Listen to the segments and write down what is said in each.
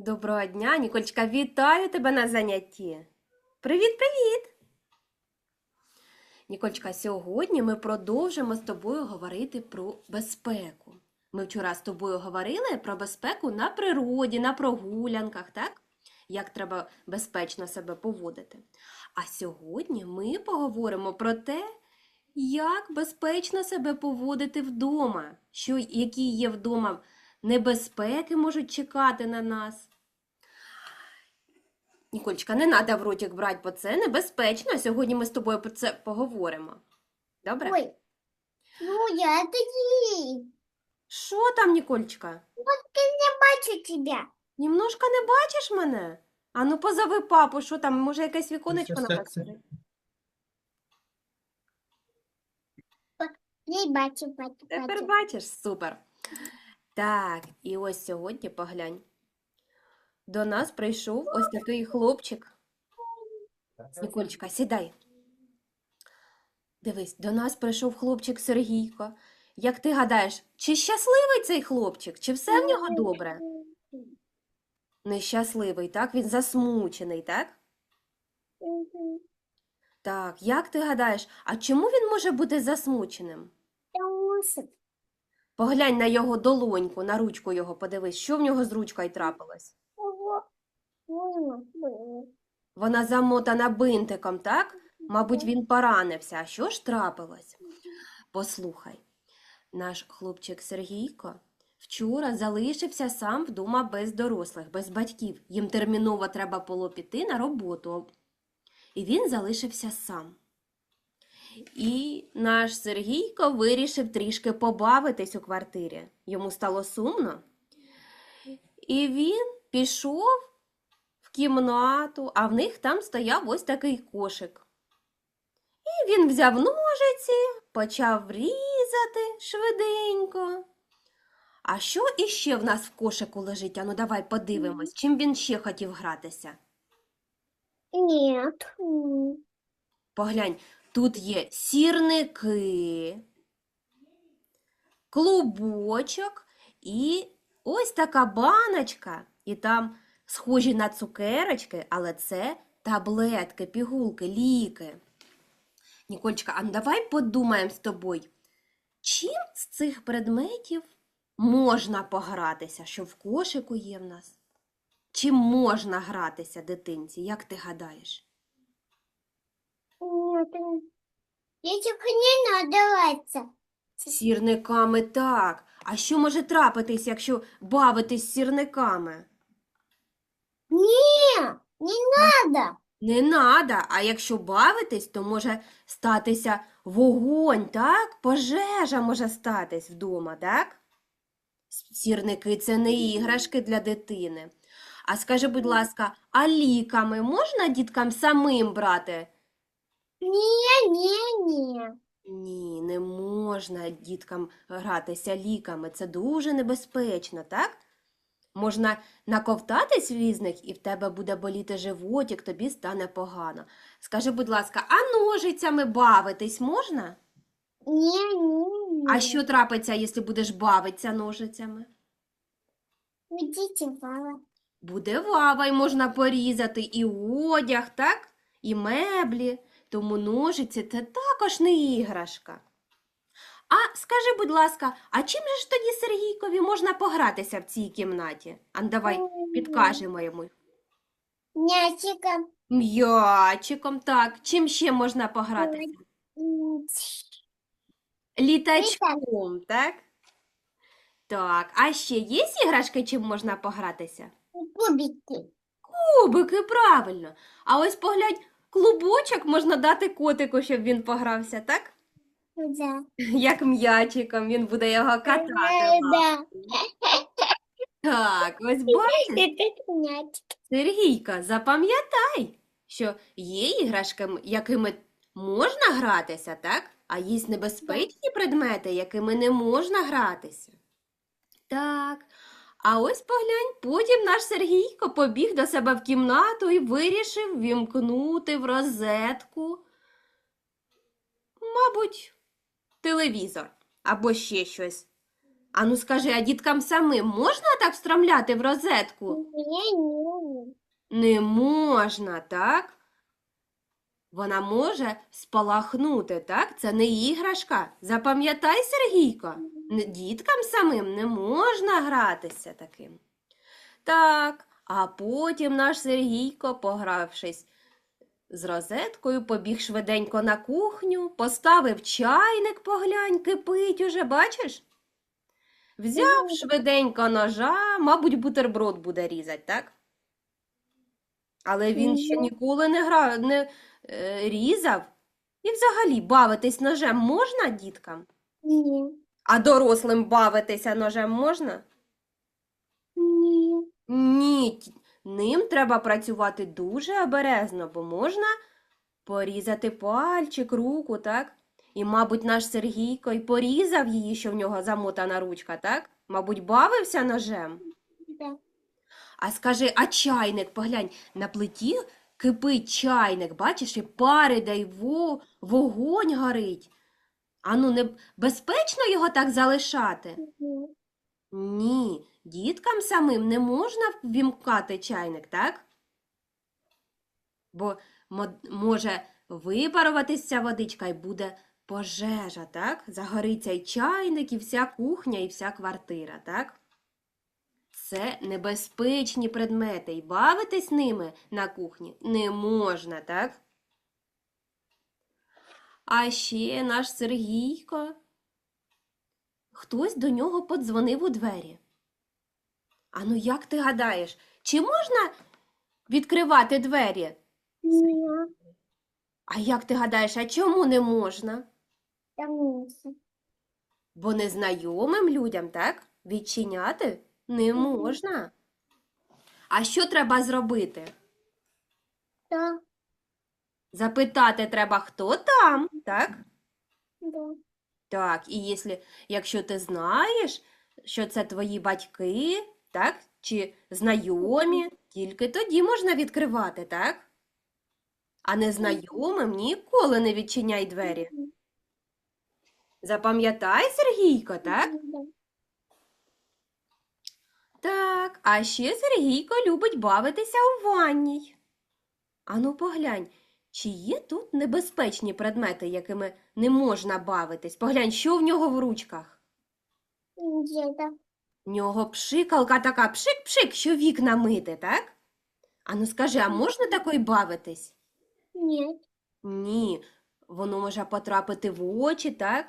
Доброго дня, Ніколечка, вітаю тебе на занятті. Привіт, привіт! Ніколечка, сьогодні ми продовжимо з тобою говорити про безпеку. Ми вчора з тобою говорили про безпеку на природі, на прогулянках, так? Як треба безпечно себе поводити. А сьогодні ми поговоримо про те, як безпечно себе поводити вдома, що, які є вдома небезпеки можуть чекати на нас. Ніколечка, не треба в ротик брати, бо це небезпечно. Сьогодні ми з тобою про це поговоримо. Добре? Ой, ну я тоді Що там, Ніколечка? не бачу тебе. Німножко не бачиш мене? А ну позови папу, що там, може якесь віконечко Щас, на щас? Не бачу, бачу, Тепер бачу. бачиш, супер. Так, і ось сьогодні поглянь. До нас прийшов ось такий хлопчик. Ніколечка, сідай. Дивись, до нас прийшов хлопчик Сергійко. Як ти гадаєш, чи щасливий цей хлопчик, чи все в нього добре? Нещасливий, так? Він засмучений, так? Так, як ти гадаєш, а чому він може бути засмученим? Поглянь на його долоньку, на ручку його подивись, що в нього з ручкою трапилось. Вона замотана бинтиком, так? Мабуть, він поранився. А що ж трапилось? Послухай, наш хлопчик Сергійко вчора залишився сам вдома без дорослих, без батьків. Їм терміново треба було піти на роботу. І він залишився сам. І наш Сергійко вирішив трішки побавитись у квартирі. Йому стало сумно. І він пішов кімнату, а в них там стояв ось такий кошик. І він взяв ножиці, почав різати швиденько. А що іще в нас в кошику лежить? Ану, давай подивимось, чим він ще хотів гратися. М. Поглянь, тут є сірники, клубочок і ось така баночка. І там схожі на цукерочки, але це таблетки, пігулки, ліки. Нікольчка, а ну давай подумаємо з тобою, чим з цих предметів можна погратися, що в кошику є в нас? Чим можна гратися дитинці, як ти гадаєш? М. Этих не надо даваться. Сірниками так. А що може трапитись, якщо бавитись з сірниками? Не, не надо. Не надо, а якщо бавитись, то може статися вогонь, так? Пожежа може статись вдома, так? Сірники це не іграшки для дитини. А скажи, будь ласка, а ліками можна діткам самим брати? Не, не, не. Ні, не можна діткам гратися ліками. Це дуже небезпечно, так? Можна наковтатись різних, і в тебе буде боліти животик, тобі стане погано. Скажи, будь ласка, а ножицями бавитись можна? Не, не. А що трапиться, якщо будеш бавитися ножицями? Идите, Вала. Буде вава, і можна порізати і одяг, так? І меблі. Тому ножиці це також не іграшка. А скажи, будь ласка, а чим же ж тоді Сергійкові можна погратися в цій кімнаті? Ан, давай підкажемо йому. Мячиком. М'ячиком, так. Чим ще можна погратися? Літачком, так? Так, а ще є іграшки, чим можна погратися? Кубики. Кубики, правильно. А ось поглянь, клубочок можна дати котику, щоб він погрався, так? Да. Як м'ячиком, він буде його катати. Э. Да. Так, ось бачиш. Сергійко, запам'ятай, що є іграшки, якими можна гратися, так? А є небезпечні предмети, якими не можна гратися. Так. А ось поглянь, потім наш Сергійко побіг до себе в кімнату і вирішив вімкнути в розетку, мабуть, телевізор або ще щось. Ану скажи, а діткам самим можна так встромляти в розетку? Я не. Не можна, так? Вона може спалахнути, так? Це не іграшка. Запам'ятай, Сергійко, діткам самим не можна гратися таким. Так, а потім наш Сергійко, погравшись з розеткою, побіг швиденько на кухню, поставив чайник, поглянь, кипить уже, бачиш? Взяв швиденько ножа, мабуть, бутерброд буде різати, так? Але він ще ніколи не гра... не е, різав. І взагалі бавитись ножем можна діткам? Не. А дорослим бавитися ножем можна? Ні, ті- ним треба працювати дуже обережно, бо можна порізати пальчик, руку, так? І, мабуть, наш Сергійко й порізав її, що в нього замотана ручка, так? Мабуть, бавився ножем. Да. А скажи, а чайник, поглянь, на плиті кипить чайник, бачиш, і пари дай во, вогонь горить. Ану, не безпечно його так залишати? Не. Ні, діткам самим не можна вімкати чайник, так? Бо може випаруватися водичка і буде пожежа, так? Загориться і чайник, і вся кухня, і вся квартира, так? Це небезпечні предмети, і бавитись ними на кухні не можна, так? А ще наш Сергійко. Хтось до нього подзвонив у двері. Ану, як ти гадаєш, чи можна відкривати двері? Не. А як ти гадаєш, а чому не можна? Не. Бо незнайомим людям, так? Відчиняти не можна. А що треба зробити? Да. Запитати треба, хто там, так? Да. Так, і якщо, якщо ти знаєш, що це твої батьки, так, чи знайомі, тільки тоді можна відкривати, так? А незнайомим ніколи не відчиняй двері. Запам'ятай, Сергійко, так? Так, а ще Сергійко любить бавитися у ванній. Ану, поглянь, чи є тут небезпечні предмети, якими не можна бавитись? Поглянь, що в нього в ручках? Где-то. В нього пшикалка така пшик-пшик, що вікна мити, так? Ану скажи, а можна такою бавитись? Нет. Ні, воно може потрапити в очі, так?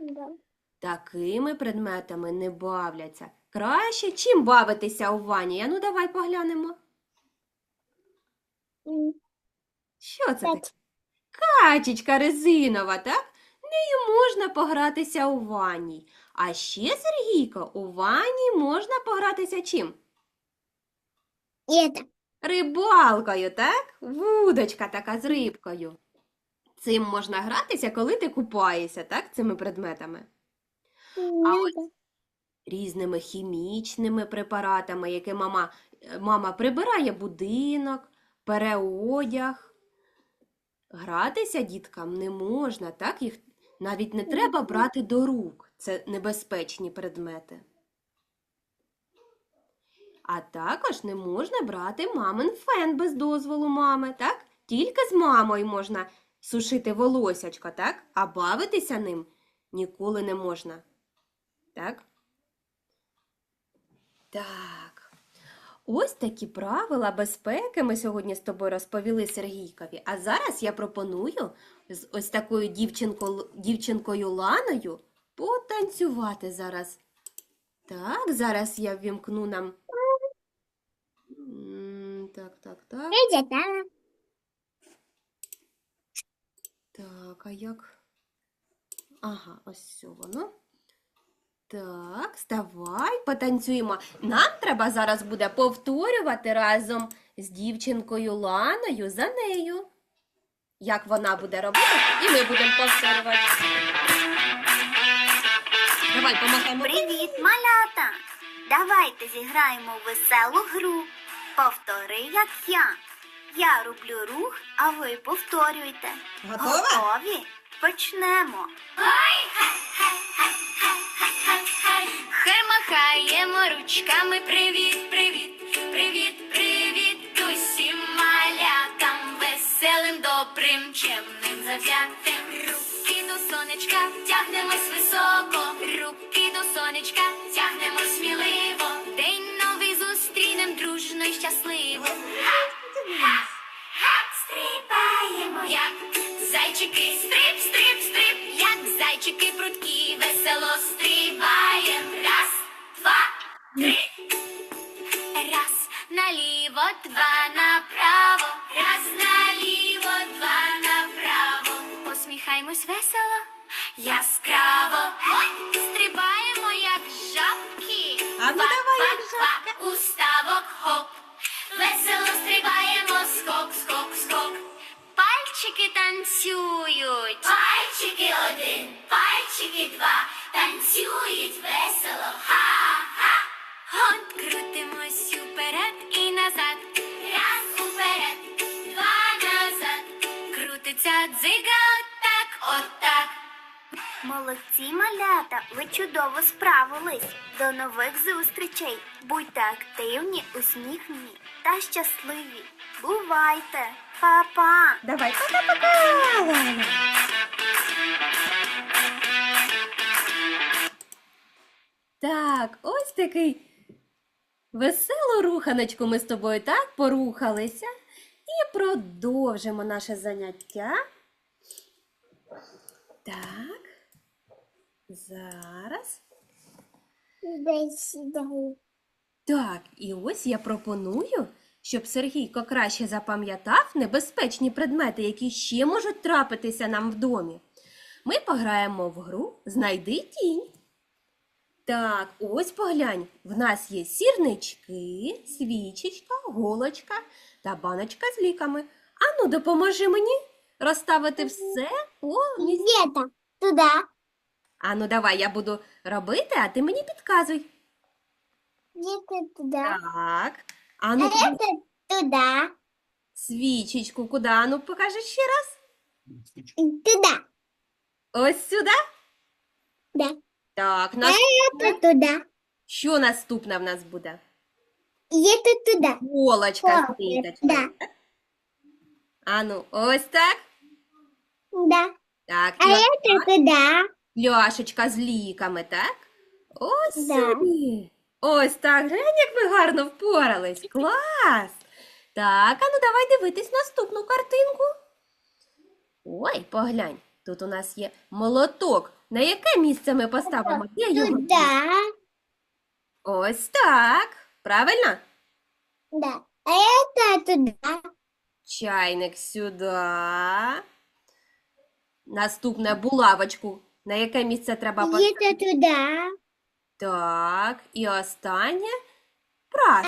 Да. Такими предметами не бавляться. Краще чим бавитися у ванні? А ну давай поглянемо. М, Що це таке? Пять. Качечка резинова, так? Нею можна погратися у ванній. А ще, Сергійко, у ванні можна погратися чим? Это. Рибалкою, так? Вудочка така з рибкою. Цим можна гратися, коли ти купаєшся, так? Цими предметами. Надо. Різними хімічними препаратами, які мама, е, мама прибирає будинок, пере одяг. Гратися діткам не можна, так? Їх навіть не треба брати до рук. Це небезпечні предмети. А також не можна брати мамин фен без дозволу мами, так? Tільки з мамою можна сушити волосячко, так? А бавитися ним ніколи не можна. Так? Так. Ось такі правила безпеки ми сьогодні з тобою розповіли Сергійкові. А зараз я пропоную з ось такою дівчинко, дівчинкою Ланою потанцювати зараз. Так, зараз я ввімкну нам. Так, так, так. Так, а як? Ага, ось все воно. Так, ставай, потанцюємо. Нам треба зараз буде повторювати разом з дівчинкою Ланою за нею. Як вона буде робити, і ми будемо повторювати. Давай, помахаємо. Привіт, малята! Давайте зіграємо в веселу гру. Повтори, як я. Я роблю рух, а ви повторюйте. Готова? Готові? Почнемо. Махаємо ручками. Привіт, привіт, привіт, привіт. Усім малятам веселим, добрим, чемним, завзятим. Руки до сонечка, тягнемось високо. Руки до сонечка, тягнемо сміливо. День новий зустрінем дружно й щасливо. Стрибаємо, як зайчики, стрип, стрип, стрип, як зайчики прудкі, весело стрибаєм. Раз, два, три. Раз наліво, два направо. Посміхаймось весело, яскраво. Ой, стрибаємо, як жабки. А ну давай, як Ква-ква-ква, Уставок хоп. Весело стрибаємо, скок, скок, скок. Пальчики танцюють. Пальчики один, пальчики два. Танцюють весело. Ха-ха. Молодці, малята, ви чудово справились. До нових зустрічей. Будьте активні, усміхнені та щасливі. Бувайте, Па-па! Давай, Лаля. Так, ось такий веселу руханочку ми з тобою так порухалися і продовжимо наше заняття. Так. Зараз. Дай. Так, і ось я пропоную, щоб Сергійко краще запам'ятав небезпечні предмети, які ще можуть трапитися нам в домі. Ми пограємо в гру Знайди тінь. Так, ось поглянь, в нас є сірнички, свічечка, голочка та баночка з ліками. Ану, допоможи мені розставити все по місцю. Где-то. Туда. Ану, давай, я буду робити, а ти мені підказуй. Где-то туда. Так. А Ану, это туда. Свічечку куди? Ану, покажи ще раз. Туда. Ось сюди. Да. Так, нас... Это туда. що наступне в нас буде? И это туда. Голочка О, з ниточкою. да. Ану, ось так. Да. Так, А і это туда. Пляшечка з ліками, так? Ось Да. сюди. Ось так. Глянь, як ми гарно впорались. Клас! Так, ану давай дивитись наступну картинку. Ой, поглянь, тут у нас є молоток. На яке місце ми поставимо? Де його? Туда. Ось так. Правильно? Да. А это туда. Чайник сюди. Наступне булавочку. На яке місце треба поставити? это туда. Так. І останнє А прас.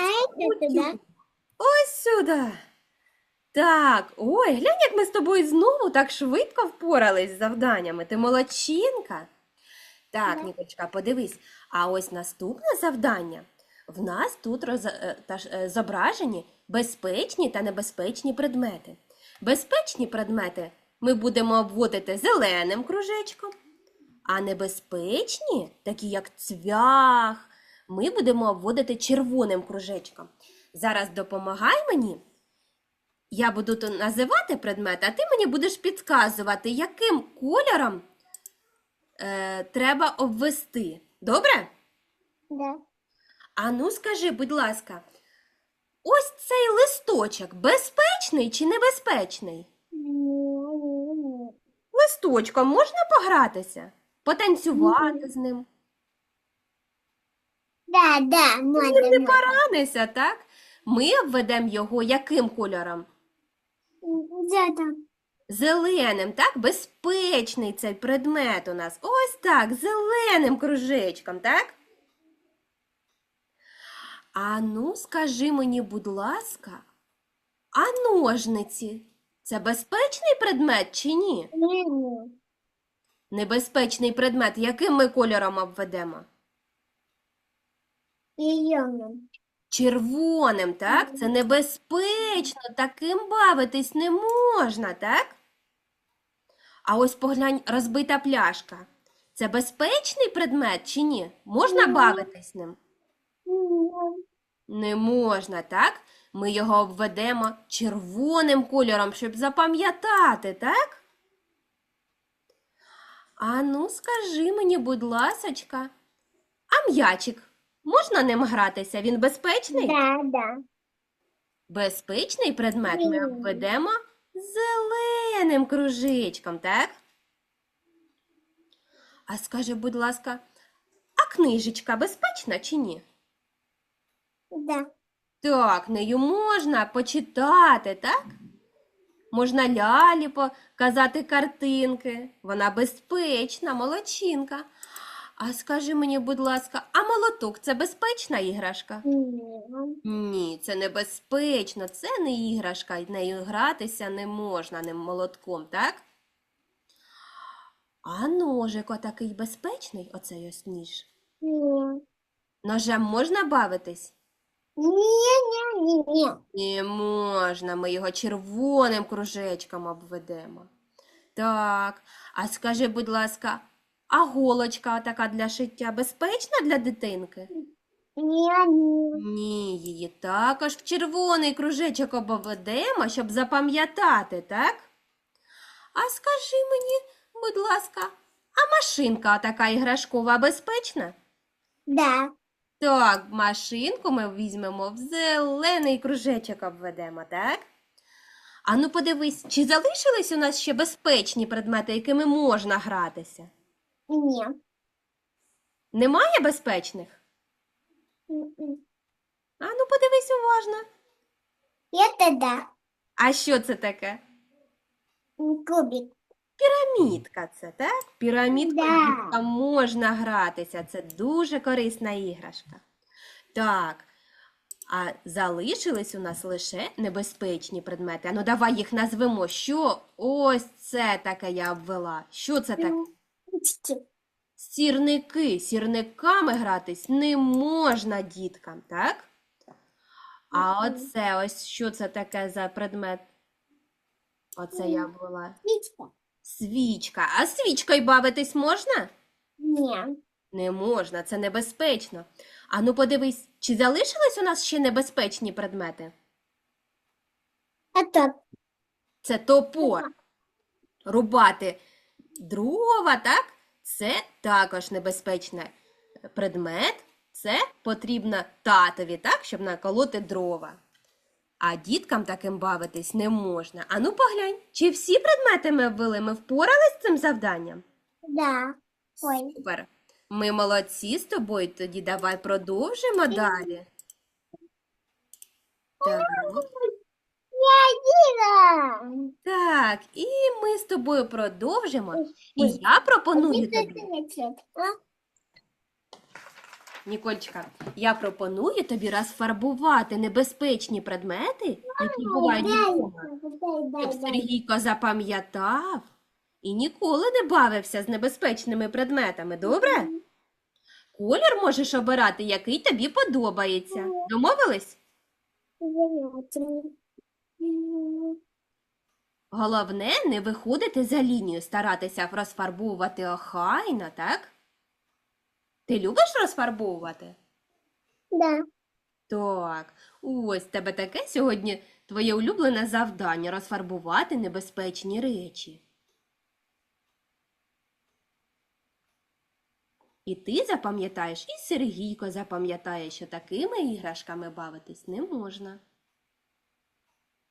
это. Ось сюди. Так, ой, глянь, як ми з тобою знову так швидко впорались з завданнями. Ти молодчинка. Так. Нікочка, подивись. А ось наступне завдання. В нас тут роз... е, та е, зображені безпечні та небезпечні предмети. Безпечні предмети ми будемо обводити зеленим кружечком, а небезпечні, такі як цвях, ми будемо обводити червоним кружечком. Зараз допомагай мені. Я буду то називати предмет, а ти мені будеш підказувати, яким кольором е, треба обвести. Добре? Да. А ну скажи, будь ласка, ось цей листочок безпечний чи небезпечний? Ну, Листочком можна погратися? Потанцювати з ним? Да, да, Ти не надо. поранися, так? Ми обведемо його яким кольором? Да. Зеленим, так? Безпечний цей предмет у нас. Ось так, зеленим кружечком, так? А ну, скажи мені, будь ласка, а ножниці це безпечний предмет чи ні? Ну, Небезпечний предмет, яким ми кольором обведемо? зеленым. Червоним, так? Це небезпечно, таким бавитись не можна, так? А ось поглянь, розбита пляшка. Це безпечний предмет чи ні? Можна бавитись ним? Не можна, так? Ми його обведемо червоним кольором, щоб запам'ятати, так? А ну, скажи мені, будь ласочка, а м'ячик, можна ним гратися? Він безпечний? Да, да. Безпечний предмет ми обведемо зеленим кружечком, так? А скажи, будь ласка, а книжечка безпечна чи ні? Да. Так, нею можна почитати, так? Можна лялі показати картинки. Вона безпечна, молодчинка. А скажи мені, будь ласка, а молоток це безпечна іграшка? Ні. Ні, це небезпечно, це не іграшка, нею гратися не можна ним молотком, так? А ножик отакий безпечний, оцей ось ніж. Ні. Ножем можна бавитись? Ні, ні, ні, ні. Не можна, ми його червоним кружечком обведемо. Так, а скажи, будь ласка, а голочка така для шиття безпечна для дитинки? Ні, ні. Ні, її також в червоний кружечок обведемо, щоб запам'ятати, так? А скажи мені, будь ласка, а машинка така іграшкова безпечна? Да. Так, машинку ми візьмемо в зелений кружечок обведемо, так? А ну подивись, чи залишились у нас ще безпечні предмети, якими можна гратися? Ні. Немає безпечних? М-м. А ну подивись уважно. Это да. А що це таке? Кубик. Пірамідка це, так? Пірамідкою Да. можна гратися. Це дуже корисна іграшка. Так. А залишились у нас лише небезпечні предмети. А ну давай їх назвемо. Що ось це таке я обвела? Що це таке? Сірники. Сірниками гратись не можна діткам, так? А оце ось що це таке за предмет? Оце я обвела. Ручка. Свічка. А свічкою бавитись можна? Ні. Не можна, це небезпечно. А ну подивись, чи залишились у нас ще небезпечні предмети? А то Це топор. Рубати дрова, так? Це також небезпечний предмет. Це потрібно татові, так, щоб наколоти дрова. А діткам таким бавитись не можна. А ну поглянь, чи всі предмети ми ввели? Ми впорались з цим завданням? да. Ой. Супер. Ми молодці з тобою, тоді давай продовжимо далі. Так, Іра. так, і ми з тобою продовжимо. І я пропоную тобі? Нікольчика, я пропоную тобі розфарбувати небезпечні предмети, які бувають вдома, щоб. Сергійко запам'ятав і ніколи не бавився з небезпечними предметами, добре? Колір можеш обирати, який тобі подобається. Домовились? Головне не виходити за лінію, старатися розфарбовувати охайно, так? Ти любиш розфарбовувати? Да. Так, ось тебе таке сьогодні твоє улюблене завдання розфарбувати небезпечні речі. І ти запам'ятаєш, і Сергійко запам'ятає, що такими іграшками бавитись не можна.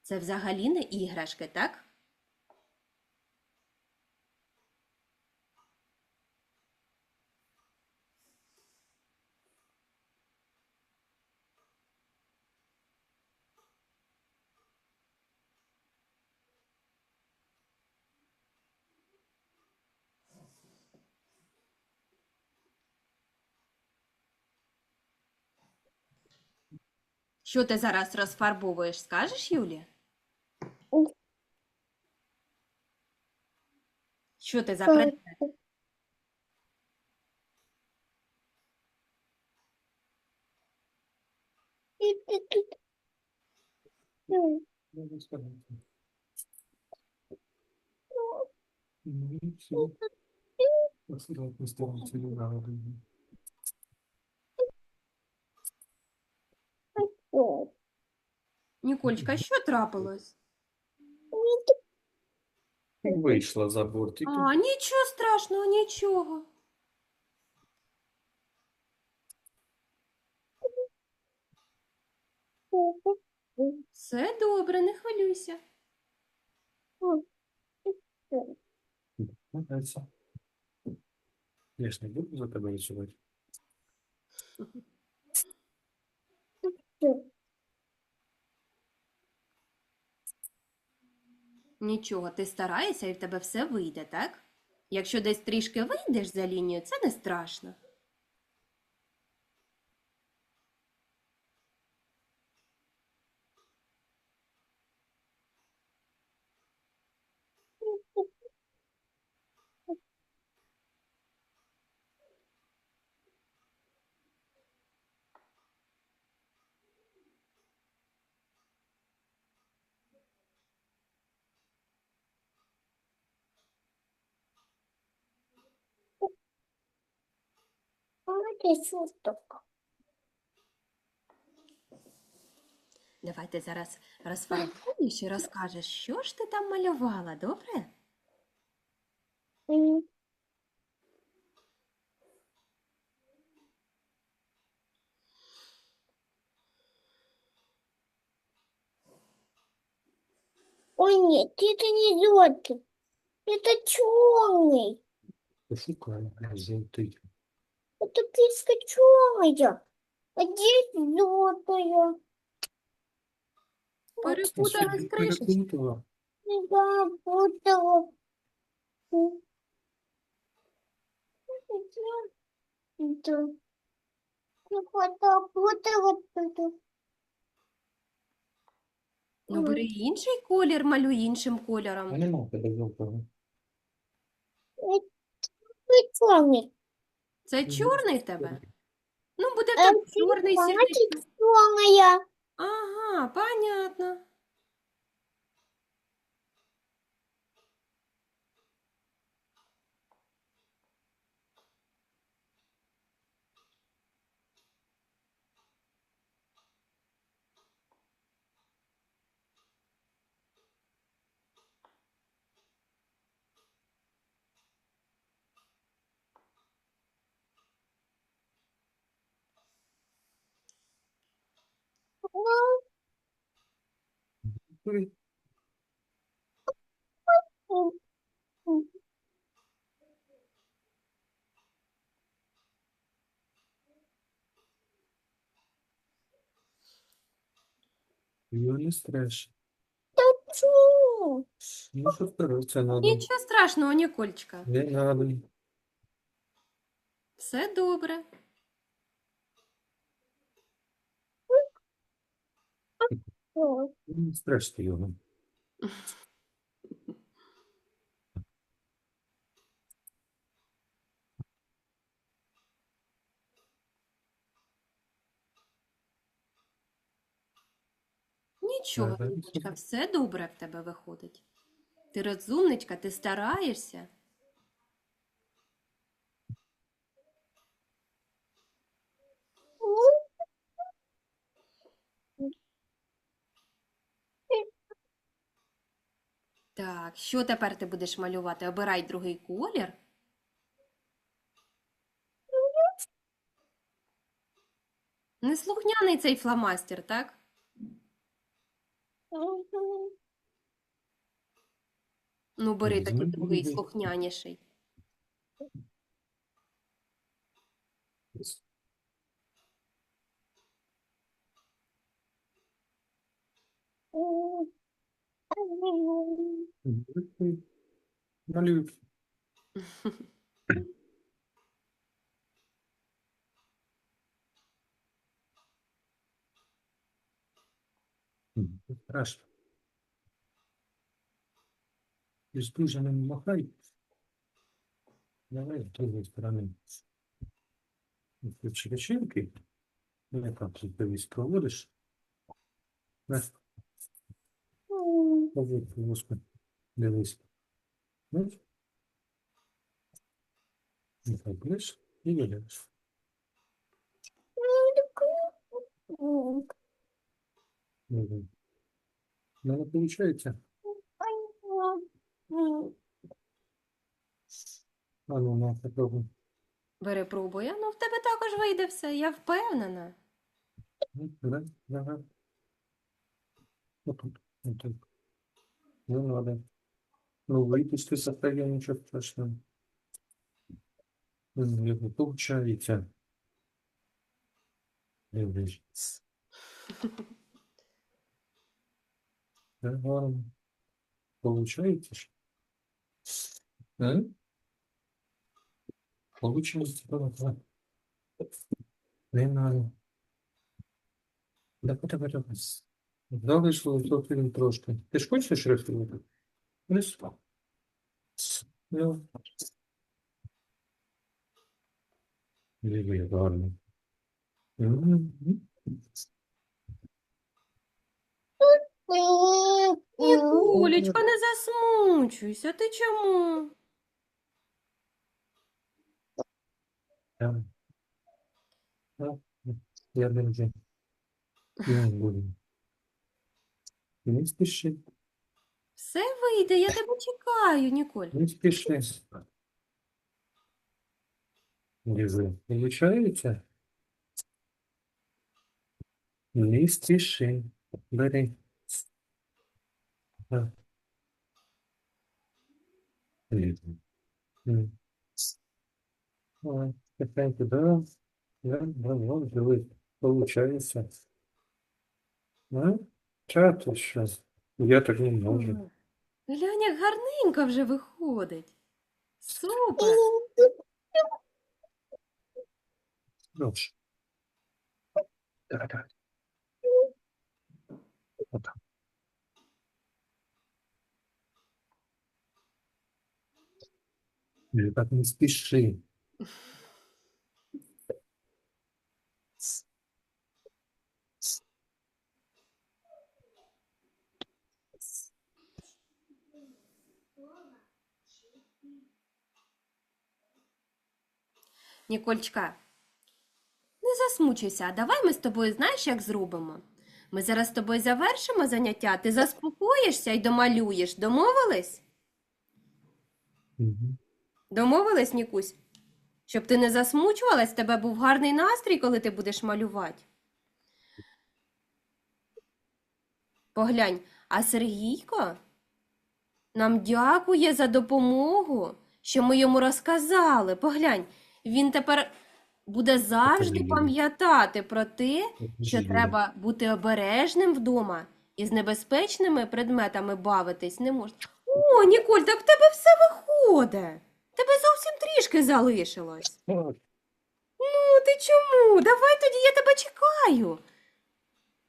Це взагалі не іграшки, так? Що ти зараз розфарбовуєш, скажеш, Юлі? Що ти за предмет? Можно сказать. Ну все. О, Нікольчка, що трапилось? Вийшла за бортик. А, нічого страшного, нічого. Все добре, не хвилюйся. Молодець. Я ж не буду за тебе рисувати. Нічого, ти стараєшся і в тебе все вийде, так? Якщо десь трішки вийдеш за лінію, це не страшно. Шуток. Давай ти зараз розфарбуєш і розкажеш, що ж ти там малювала, добре? М. Ой, нет, это не золото. Это черный. Пошукай, жовтий. Это киска черная. А здесь золотая. Перепутала з кришечкою. Перепутала. Да, будто Это. Ну, вот, вот, вот, вот. Ну, бери інший колір, малюй іншим А кольором. нема в тебе жовтого. Ты черный. Це чорний тебе? Ну, буде там тут чорний сірничок. Ага, понятно. Ой, Його не страшно. Чу. Ну, що вперед, це надо. Нічого страшного, Нікольчка. Не надо. Все добре. Не страшно його. Нічого, Ага. Все добре в тебе виходить. Ти розумничка, ти стараєшся. Так, що тепер ти будеш малювати? Обирай другий колір. Неслухняний цей фломастер, так? Ну, бери такий другий, слухняніший. М. Малюй. М, Страшно. Дуже махай. Давай з другої сторони. Тут черечинки. Ну, яка тут дивись, проводиш. Будь ласка. Дивись. Нехай будеш і. Мгм. У виходить. А ну, на, попробуй. Бери пробуй. Ну, в тебе також вийде все, я впевнена. Ну, Да, тут. Не надо. Ну, выпусти состояние, ничего страшного. Ну, это получается. Дивись. Ага. Получаете? ж? А? Получается, да. Не надо. Давай, давай, давай. Залишилось зовсім трошки. Ти ж хочеш рисувати? Рисуй. Ну. Диви, гарно. Мгм. Нікулечка, не засмучуйся. Ти чому? Там. Ну, Я дуже не буду. Не спіши, Все вийде, я тебе чекаю, Ніколь. не спіши. Диви, получається? Не спіши. Бери. Так. Диви. М. Ой, тихенько, да. Да, да, вон, диви, получається. Ну, Та ти що? Я так не можу. Глянь, як гарненько вже виходить. Супер. Dobrze. Давай, давай. Отак. Ні, Так не спіши. Нікольчка, не засмучуйся, а давай ми з тобою знаєш, як зробимо? Ми зараз з тобою завершимо заняття, ти заспокоїшся і домалюєш. Домовились? Домовились, Нікусь? Щоб ти не засмучувалась, тебе був гарний настрій, коли ти будеш малювати. Поглянь, а Сергійко нам дякує за допомогу, що ми йому розказали. Поглянь, він тепер буде завжди пам'ятати про те, що треба бути обережним вдома і з небезпечними предметами бавитись не можна. О, Ніколь, так в тебе все виходить. Тебе зовсім трішки залишилось. Ну, ти чому? Давай тоді я тебе чекаю.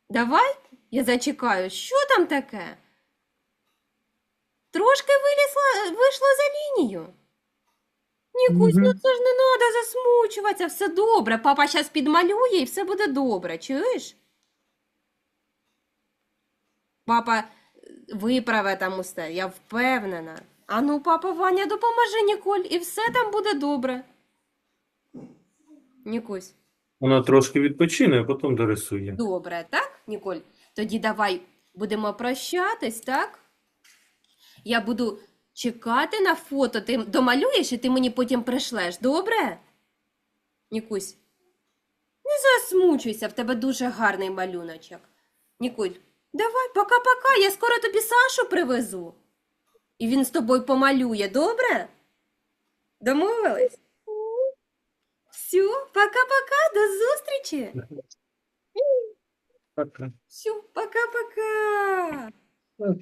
Давай я зачекаю. Що там таке? Трошки вилізла, вийшло за лінію. Нікусь, ну це ж не треба засмучуватися, все добре. Папа зараз підмалює і все буде добре, чуєш? Папа виправе там усе, я впевнена. А ну, папа Ваня, допоможи Ніколь, і все там буде добре. Нікусь. Вона трошки відпочине, а потім дорисує. Добре, так, Ніколь? Тоді давай будемо прощатись, так? Я буду чекати на фото, ти домалюєш і ти мені потім пришлеш, добре? Нікусь, не засмучуйся, в тебе дуже гарний малюночок. Нікуль, давай, пока-пока, я скоро тобі Сашу привезу. І він з тобою помалює, добре? Домовились? Все, пока-пока, до зустрічі. Пока. Все, пока-пока.